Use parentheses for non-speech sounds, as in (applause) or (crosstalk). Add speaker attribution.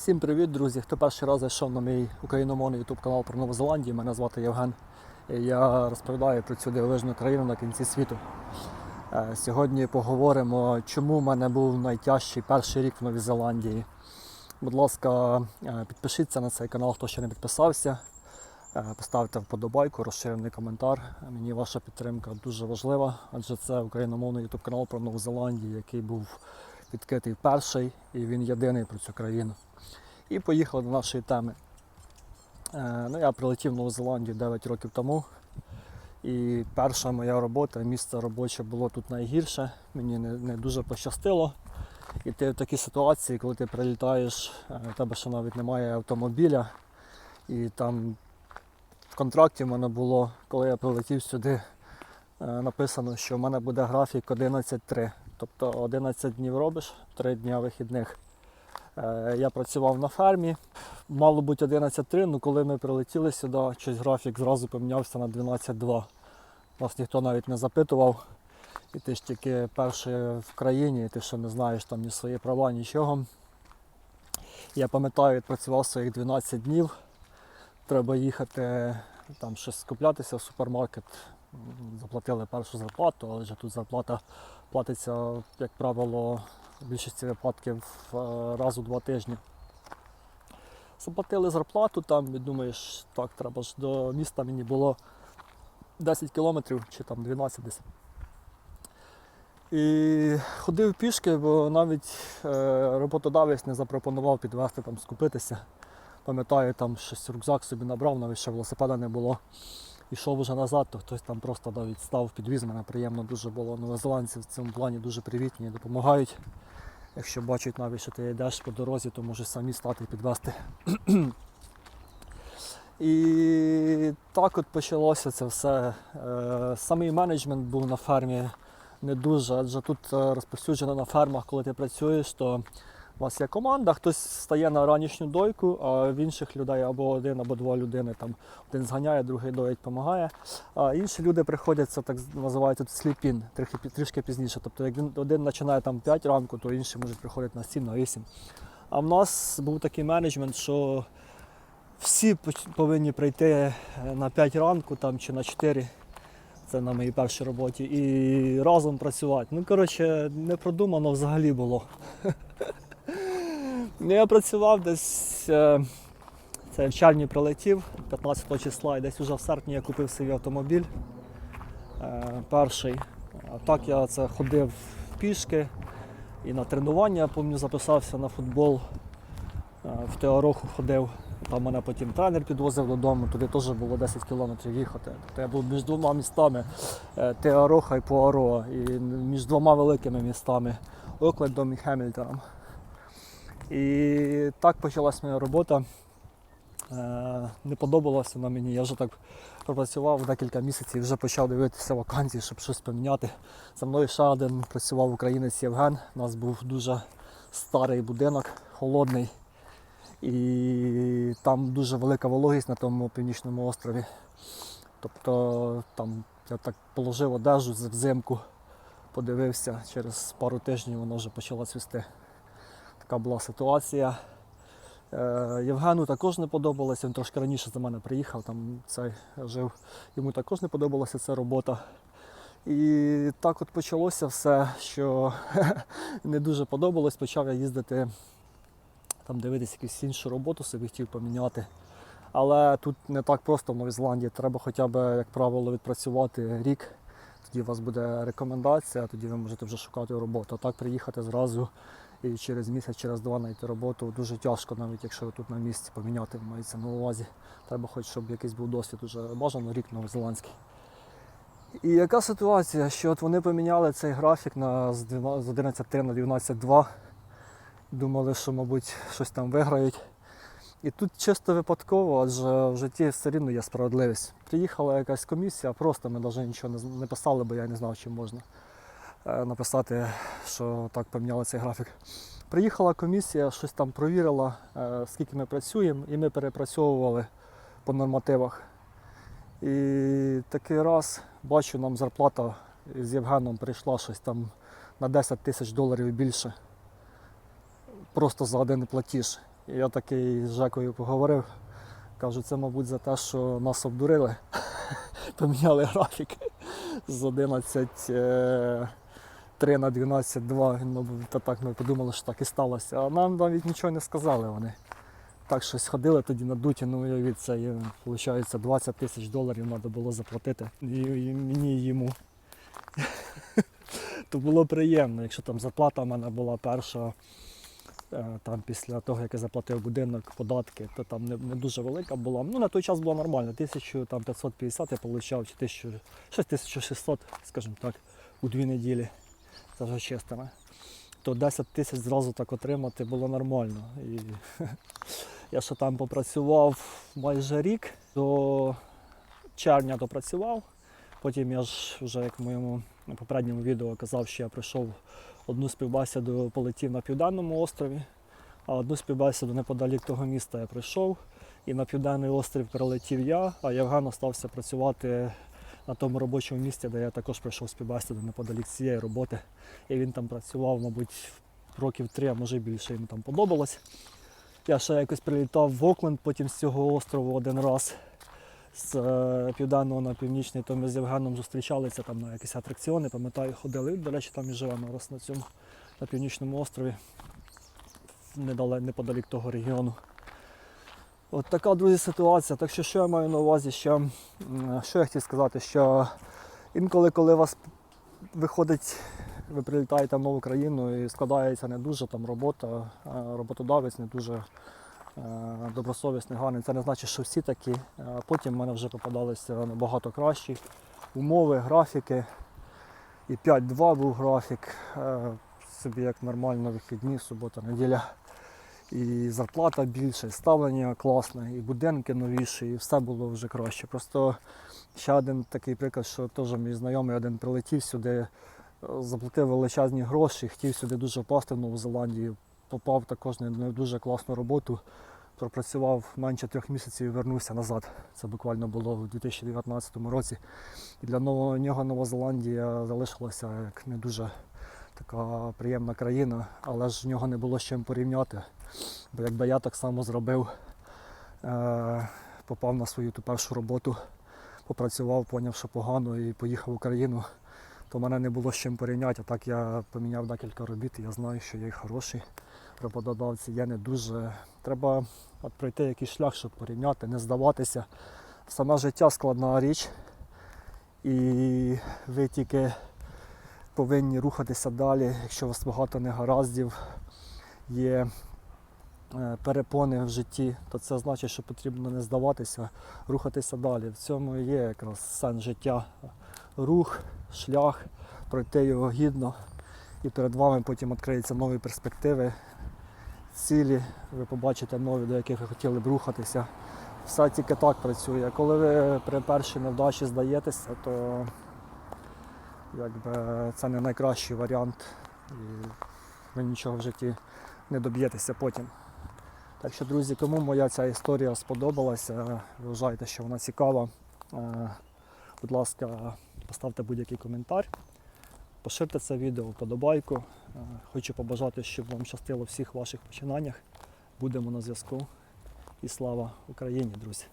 Speaker 1: Всім привіт, друзі! Хто перший раз зайшов на мій україномовний YouTube канал про Нову Зеландію, мене звати Євген. І я розповідаю про цю дивовижну країну на кінці світу. Е, Сьогодні поговоримо, чому в мене був найтяжчий перший рік в Новій Зеландії. Будь ласка, е, підпишіться на цей канал, хто ще не підписався. Е, Поставте вподобайку, розширений коментар. Мені ваша підтримка дуже важлива, адже це україномовний YouTube канал про Нову Зеландію, який був відкритий перший і він єдиний про цю країну. І поїхали до нашої теми. Е, ну, я прилетів в Нову Зеландію 9 років тому. І перша моя робота, місце робоче було тут найгірше. Мені не, не дуже пощастило. І ти в такій ситуації, коли ти прилітаєш, е, у тебе ще навіть немає автомобіля. І там в контракті в мене було, коли я прилетів сюди, е, написано, що в мене буде графік 11-3. Тобто 11 днів робиш, 3 дні вихідних. Е, Я працював на фермі. Мало бути 11.3, але коли ми прилетіли сюди, щось графік зразу помінявся на 12.2. Нас ніхто навіть не запитував. І ти ж тільки перший в країні, і ти ще не знаєш там ні свої права, нічого. Я пам'ятаю, відпрацював своїх 12 днів. Треба їхати там щось скуплятися в супермаркет. Заплатили першу зарплату, але вже тут зарплата платиться, як правило, в більшості випадків е, раз у два тижні. Заплатили зарплату там і думаєш, так, треба ж до міста мені було 10 кілометрів чи там 12 десь. І ходив пішки, бо навіть е, роботодавець не запропонував підвезти там скупитися. Пам'ятаю, там щось рюкзак собі набрав, навіть ще велосипеда не було. Ішов уже назад, то хтось там просто навіть став, підвіз мене, приємно дуже було. Новозеландці в цьому плані дуже привітні, допомагають. Якщо бачать навіть, що ти йдеш по дорозі, то можеш самі стати і підвести. (clears throat) І так от почалося це все. Е, Самий менеджмент був на фермі не дуже, адже тут е, розповсюджено на фермах, коли ти працюєш, то у вас є команда, хтось стає на ранішню дойку, а в інших людей або один, або два людини. Там один зганяє, другий доїть, допомагає. А інші люди приходять, це так називається сліпін, трохи трішки пізніше. Тобто, як він один починає там 5 ранку, то інші можуть приходити на 7, на 8. А в нас був такий менеджмент, що всі повинні прийти е, на 5 ранку там, чи на 4. Це на моїй першій роботі, і разом працювати. Ну, коротше, не продумано взагалі було. (laughs) Ну, я працював десь. е, Це в червні прилетів 15 числа, і десь вже в серпні я купив собі автомобіль. е, Перший. А так я це ходив пішки і на тренування, я пам'ятаю, записався на футбол. Е, В Теороху ходив. Там мене потім тренер підвозив додому, туди теж було 10 кілометрів їхати. Тобто я був між двома містами Теороха і Пуаро, і між двома великими містами Оклендом і Хемільтоном. І так почалась моя робота. Е, Не подобалося вона мені. Я вже так пропрацював декілька місяців, вже почав дивитися вакансії, щоб щось поміняти. За мною ще один працював українець Євген. У нас був дуже старий будинок, холодний. І там дуже велика вологість на тому північному острові. Тобто там я так положив одежу взимку, подивився, через пару тижнів воно вже почало цвісти. Така була ситуація. Е, Євгену також не подобалося, він трошки раніше за мене приїхав, там цей жив. Йому також не подобалася ця робота. І так от почалося все, що (laughs) не дуже подобалось. Почав я їздити там дивитися якусь іншу роботу, собі хотів поміняти. Але тут не так просто в Новій Зеландії. Треба хоча б, як правило, відпрацювати рік. Тоді у вас буде рекомендація, тоді ви можете вже шукати роботу. А так приїхати зразу і через місяць, через два знайти роботу дуже тяжко, навіть якщо тут на місці поміняти, мається на увазі. Треба хоч, щоб якийсь був досвід уже бажано рік новозеландський. І яка ситуація, що от вони поміняли цей графік на з 11.3 на 12.2. Думали, що, мабуть, щось там виграють. І тут чисто випадково, адже в житті все рівно є справедливість. Приїхала якась комісія, просто ми навіть нічого не писали, бо я не знав, чи можна написати, що так поміняли цей графік. Приїхала комісія, щось там провірила, е, скільки ми працюємо, і ми перепрацьовували по нормативах. І такий раз бачу, нам зарплата з Євгеном прийшла щось там на 10 тисяч доларів більше. Просто за один платіж. І я такий з Жекою поговорив. Кажу, це, мабуть, за те, що нас обдурили. (laughs) Поміняли графік з 11 е, 3 на 12 2. Мабуть, та так ми подумали, що так і сталося. А нам навіть нічого не сказали вони. Так щось ходили тоді на дуті, ну уявіть, це є, виходить 20 тисяч доларів треба було заплатити. І, і мені і йому. (laughs) То було приємно, якщо там зарплата в мене була перша, е, там після того, як я заплатив будинок, податки, то там не, не дуже велика була. Ну на той час було нормально. 1550 я отримав, чи 1000, щось 1600, скажімо так, у дві неділі. Це вже чистими. То 10 тисяч зразу так отримати було нормально. І (laughs) я ще там попрацював майже рік, до червня допрацював. Потім я ж вже як в моєму попередньому відео казав, що я прийшов одну співбесіду, полетів на південному острові, а одну співбесіду неподалік того міста я прийшов. І на південний острів прилетів я, а Євген остався працювати на тому робочому місці, де я також прийшов співбесіду неподалік цієї роботи. І він там працював, мабуть, років три, а може більше йому там подобалось. Я ще якось прилітав в Окленд потім з цього острову один раз з е, південного на північний, то ми з Євгеном зустрічалися там на якісь атракціони, пам'ятаю, ходили. До речі, там і живе зараз на цьому на північному острові, неподалік того регіону. От така, друзі, ситуація. Так що, що я маю на увазі, що, що я хотів сказати, що інколи, коли вас виходить, ви прилітаєте в нову країну і складається не дуже там робота, роботодавець не дуже е, добросовісний, гарний. Це не значить, що всі такі. Потім в мене вже попадалися набагато кращі умови, графіки. І 5-2 був графік, е, собі як нормально вихідні, субота, неділя. І зарплата більше, і ставлення класне, і будинки новіші, і все було вже краще. Просто ще один такий приклад, що теж мій знайомий один прилетів сюди, е, заплатив величезні гроші, хотів сюди дуже впасти в Нову Зеландію, попав також на дуже класну роботу, пропрацював менше трьох місяців і вернувся назад. Це буквально було у 2019 році. І для нього Нова Зеландія залишилася як не дуже така приємна країна, але ж в нього не було з чим порівняти. Бо якби я так само зробив, е, попав на свою ту першу роботу, попрацював, поняв, що погано і поїхав в Україну, то в мене не було з чим порівняти. А так я поміняв декілька робіт, і я знаю, що є хороші роботодавці, є не дуже. Треба от пройти якийсь шлях, щоб порівняти, не здаватися. Саме життя складна річ, і ви тільки повинні рухатися далі, якщо у вас багато негараздів, є е, перепони в житті, то це значить, що потрібно не здаватися, рухатися далі. В цьому є якраз сенс життя. Рух, шлях, пройти його гідно. І перед вами потім відкриються нові перспективи, цілі, ви побачите нові, до яких ви хотіли б рухатися. Все тільки так працює. Коли ви при першій невдачі здаєтеся, то якби, це не найкращий варіант. І ви нічого в житті не доб'єтеся потім. Так що, друзі, кому моя ця історія сподобалася, вважаєте, що вона цікава, е, будь ласка, поставте будь-який коментар, поширте це відео, вподобайку. Е, Хочу побажати, щоб вам щастило всіх ваших починаннях. Будемо на зв'язку. І слава Україні, друзі!